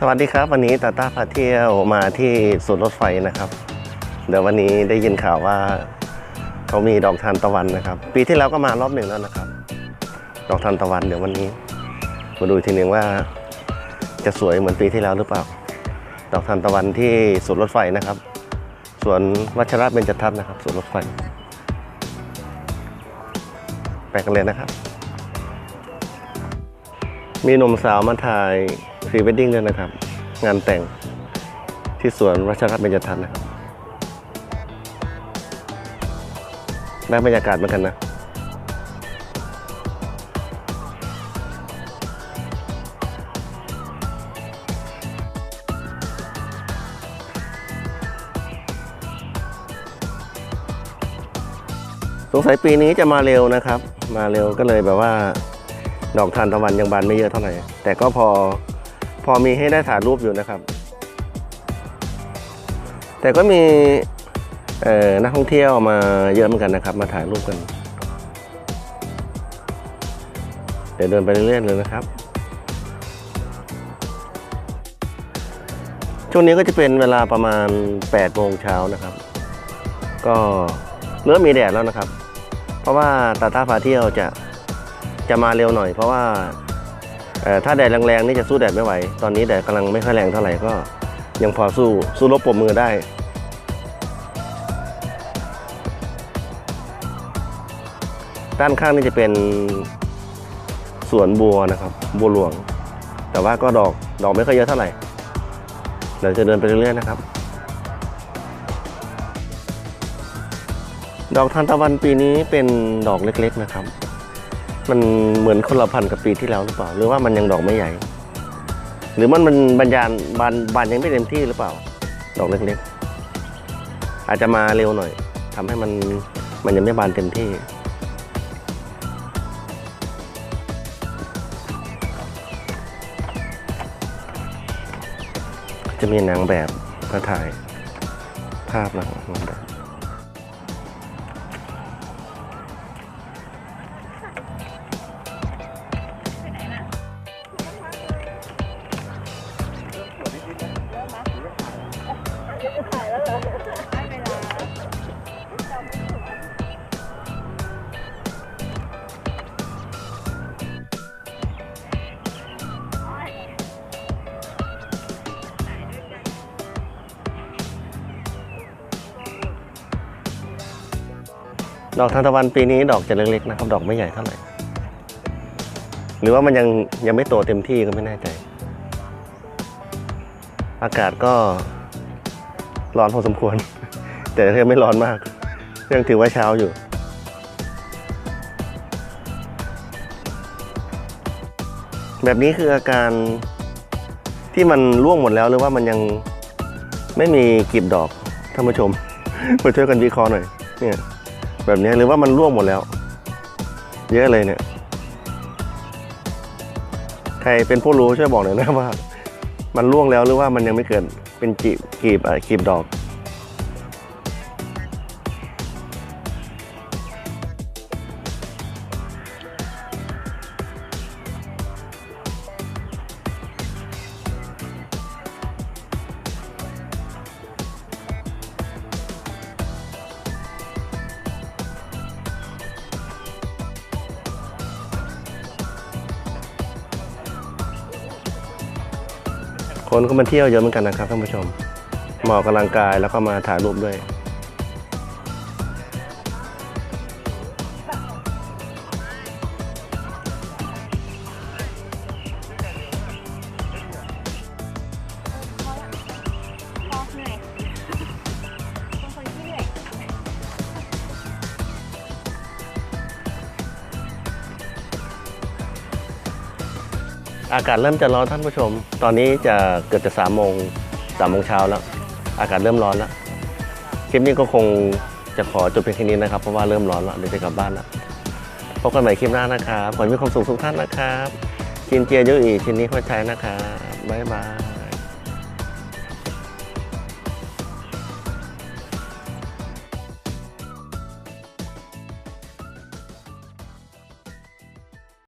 สวัสดีครับ วันนี้ตาต้าพาเที่ยวมาที่สวนรถไฟนะครับ เดี๋ยววันนี้ได้ยินข่าวว่าเขามีดอกทานตะวันนะครับ ปีที่แล้วก็มารอบหนึ่งแล้วนะครับ ดอกทานตะวันเดี๋ยววันนี้ มาดูทีหนึ่งว่าจะสวยเหมือนปีที่แล้วหรือเปล่า ดอกทานตะวันที่สวนรถไฟนะครับสวนวัชระเบญจทัศน์นะครับสวนรถไฟไปกันเลยนะครับ มีหนุ่มสาวมาถ่าย พรีเวดดิ้งด้วยนะครับ งานแต่งที่สวนรัชรัตน์เบญจทัศน์นะครับ ได้บรรยากาศเหมือนกันนะ สงสัยปีนี้จะมาเร็วนะครับ มาเร็วก็เลยแบบว่า ดอกทานตะวันยังบานไม่เยอะเท่าไหร่ แต่ก็พอ พอมีให้ได้ถ่ายรูปอยู่นะครับ แต่ก็มีนักท่องเที่ยวมาเยอะเหมือนกันนะครับ มาถ่ายรูปกัน เดี๋ยวเดินไปเรื่อยๆเลยนะครับ ช่วงนี้ก็จะเป็นเวลาประมาณ8โมงเช้านะครับ ก็เริ่มมีแดดแล้วนะครับ เพราะว่าตาตาพาเที่ยวจะจะมาเร็วหน่อย เพราะว่า ถ้าแดดแรงๆนี่จะสู้แดดไม่ไหว ตอนนี้แดดกำลังไม่ค่อยแรงเท่าไหร่ก็ ยังพอสู้สู้รบปรบมือได้ด้านข้างนี่จะเป็นสวนบัวนะครับ บัวหลวง แต่ว่าก็ดอกดอกไม่ค่อยเยอะเท่าไหร่เดี๋ยวจะเดินไปเรื่อยๆนะครับ ดอกทานตะวันปีนี้เป็นดอกเล็กๆนะครับ มันเหมือนคนละพันกับปีที่แล้วหรือเปล่า หรือว่ามันยังดอกไม่ใหญ่ หรือมันมันบานยานบานบานยังไม่เต็มที่หรือเปล่า ดอกเล็กๆอาจจะมาเร็วหน่อยทำให้มันมันยังไม่บานเต็มที่จะมีนางแบบมาถ่ายภาพนะครับนางแบบ ดอกทานตะวันปีนี้ดอกจะเล็กๆนะครับ ดอกไม่ใหญ่เท่าไหร่ หรือว่ามันยังยังไม่โตเต็มที่ก็ไม่แน่ใจ อากาศก็ร้อนพอสมควร แต่ก็ไม่ร้อนมาก ยังถือว่าเช้าอยู่แบบนี้คืออาการที่มันร่วงหมดแล้วหรือว่ามันยังไม่มีกลีบดอกท่านผู้ชมมาช่วยกันวิเคราะห์หน่อยเนี่ย แบบนี้หรือว่ามันร่วงหมดแล้ว เยอะเลยเนี่ย ใครเป็นผู้รู้ช่วยบอกหน่อยนะว่า มันร่วงแล้วหรือว่ามันยังไม่เกิดเป็นจีบกีบอะกีบดอก คนก็มาเที่ยวเยอะเหมือนกันนะครับท่านผู้ชมมาออกกำลังกายแล้วก็มาถ่ายรูปด้วย อากาศเริ่มจะร้อนท่านผู้ชม ตอนนี้จะเกือบจะสามโมงสามโมงเช้าแล้ว อากาศเริ่มร้อนแล้ว คลิปนี้ก็คงจะขอจบเพียงแค่นี้นะครับ เพราะว่าเริ่มร้อนแล้วเดี๋ยวจะกลับบ้านแล้ว พบกันใหม่คลิปหน้านะครับ ขอให้มีความสุขทุกท่านนะครับกินเจียเยอะอีชินนี้เข้าใจนะครับ บ๊ายบาย